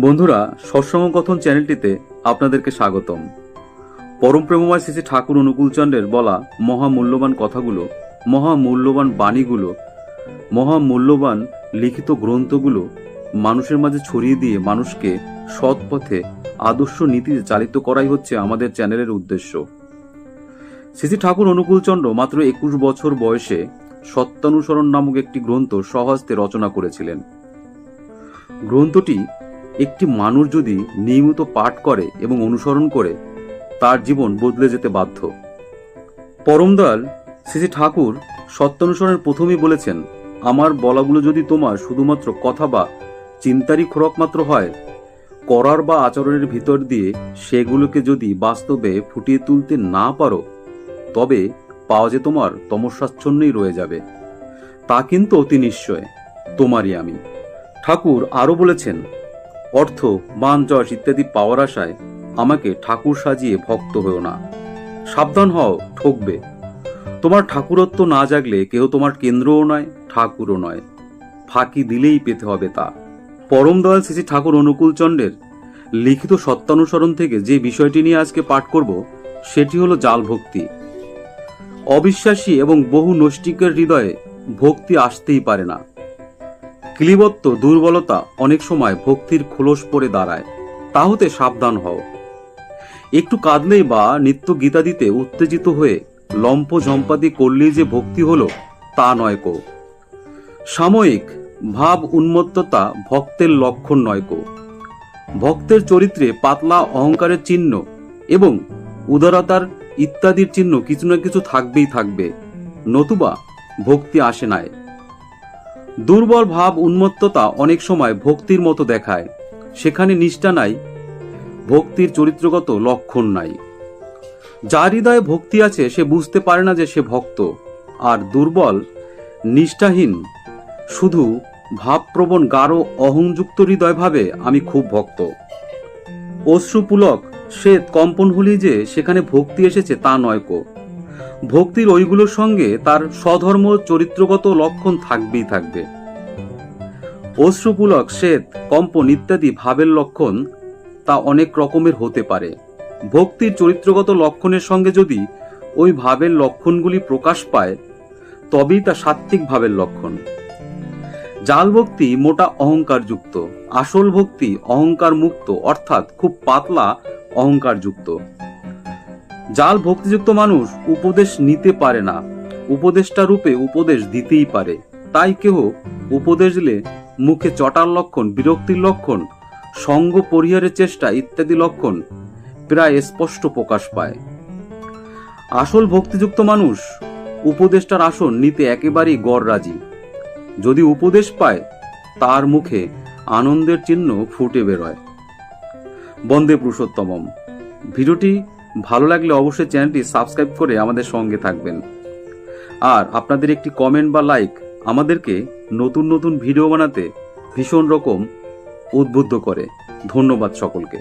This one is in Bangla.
বন্ধুরা সৎসঙ্গ কথন চ্যানেলটিতে আপনাদেরকে স্বাগতম। পরম প্রেমময় শ্রী ঠাকুর অনুকূলচন্দ্রের বলা মহামূল্যবান কথাগুলো, মহামূল্যবান বাণীগুলো, মহামূল্যবান লিখিত গ্রন্থগুলো মানুষের মাঝে ছড়িয়ে দিয়ে মানুষকে সৎ পথে আদর্শ নীতিতে চালিত করাই হচ্ছে আমাদের চ্যানেলের উদ্দেশ্য। শ্রী ঠাকুর অনুকূলচন্দ্র মাত্র একুশ বছর বয়সে সত্যানুসরণ নামক একটি গ্রন্থ সহস্তে রচনা করেছিলেন। গ্রন্থটি একটি মানুষ যদি নিয়মিত পাঠ করে এবং অনুসরণ করে, তার জীবন বদলে যেতে বাধ্য। পরমদয়াল শ্রী ঠাকুর সত্যানুসরণের প্রথমেই বলেছেন, আমার বলাগুলো যদি তোমার শুধুমাত্র কথা বা চিন্তারই খোরাক মাত্র হয়, করার বা আচরণের ভিতর দিয়ে সেগুলোকে যদি বাস্তবে ফুটিয়ে তুলতে না পারো, তবে পাওয়া যে তোমার তমস্বাচ্ছন্যই রয়ে যাবে। তা কিন্তু অতি নিশ্চয়, তোমারই আমি। ঠাকুর আরও বলেছেন অর্থ, মান, যশ ইত্যাদি পাওয়ার আশায় আমাকে ঠাকুর সাজিয়ে ভক্ত হও না। সাবধান হও, ঠকবে। তোমার ঠাকুরত্ব না জাগলে কেউ তোমার কেন্দ্রও নয়, ঠাকুরও নয়। ফাঁকি দিলেই পেতে হবে তা। পরম দয়াল শ্রী ঠাকুর অনুকূলচন্দ্রের লিখিত সত্যানুসরণ থেকে যে বিষয়টি নিয়ে আজকে পাঠ করব, সেটি হলো জাল ভক্তি। অবিশ্বাসী এবং বহু নৈষ্টিকের হৃদয়ে ভক্তি আসতেই পারে না। ক্লিবত্ব দুর্বলতা অনেক সময় ভক্তির খোলস পড়ে দাঁড়ায়। তা হতে সাবধান হও। একটু কাঁদলেই বা নিত্য গীতা দিতে উত্তেজিত হয়ে লম্প ঝম্পাদি করলেই যে ভক্তি হলো, তা নয় কো। সাময়িক ভাব উন্মত্ততা ভক্তের লক্ষণ নয় কো। ভক্তের চরিত্রে পাতলা অহংকারের চিহ্ন এবং উদারতার ইত্যাদির চিহ্ন কিছু না কিছু থাকবেই থাকবে, নতুবা ভক্তি আসে নাই। দুর্বল ভাব উন্মত্ততা অনেক সময় ভক্তির মতো দেখায়। সেখানে নিষ্ঠা নাই, ভক্তির চরিত্রগত লক্ষণ নাই। যার হৃদয়ে ভক্তি আছে, সে বুঝতে পারে না যে সে ভক্ত। আর দুর্বল, নিষ্ঠাহীন, শুধু ভাবপ্রবণ গাঢ় অহংযুক্ত হৃদয় ভাবে আমি খুব ভক্ত। অশ্রুপুলক শ্বেত কম্পন হলেই যে সেখানে ভক্তি এসেছে তা নয় কো। ভক্তির ওইগুলোর সঙ্গে তার স্বধর্ম চরিত্রগত লক্ষণ থাকবেই থাকবে। অশ্রুপুলক, শ্বেত কম্পন ইত্যাদি ভাবের লক্ষণ তা অনেক রকমের হতে পারে। ভক্তির চরিত্রগত লক্ষণের সঙ্গে যদি ওই ভাবের লক্ষণগুলি প্রকাশ পায়, তবেই তা সাত্ত্বিক ভাবের লক্ষণ। জাল ভক্তি মোটা অহংকার যুক্ত আসল ভক্তি অহংকার মুক্ত অর্থাৎ খুব পাতলা অহংকার যুক্ত জাল ভক্তিযুক্ত মানুষ উপদেশ নিতে পারে না। উপদেষ্টা রূপে উপদেশ দিতেই পারে। তাই কেহ উপদেশ দিলে মুখে চটার লক্ষণ, বিরক্তির লক্ষণ, সঙ্গ পরিহারের চেষ্টা ইত্যাদি লক্ষণ প্রায় স্পষ্ট প্রকাশ পায়। আসল ভক্তিযুক্ত মানুষ উপদেষ্টার আসন নিতে একেবারেই গড় রাজি। যদি উপদেশ পায়, তার মুখে আনন্দের চিহ্ন ফুটে বেরোয়। বন্দে পুরুষোত্তমম। ভিডিওটি ভালো লাগলে অবশ্যই চ্যানেলটি সাবস্ক্রাইব করে আমাদের সঙ্গে থাকবেন। আর আপনাদের একটি কমেন্ট বা লাইক আমাদেরকে নতুন নতুন ভিডিও বানাতে ভীষণ রকম উদ্বুদ্ধ করে। ধন্যবাদ সকলকে।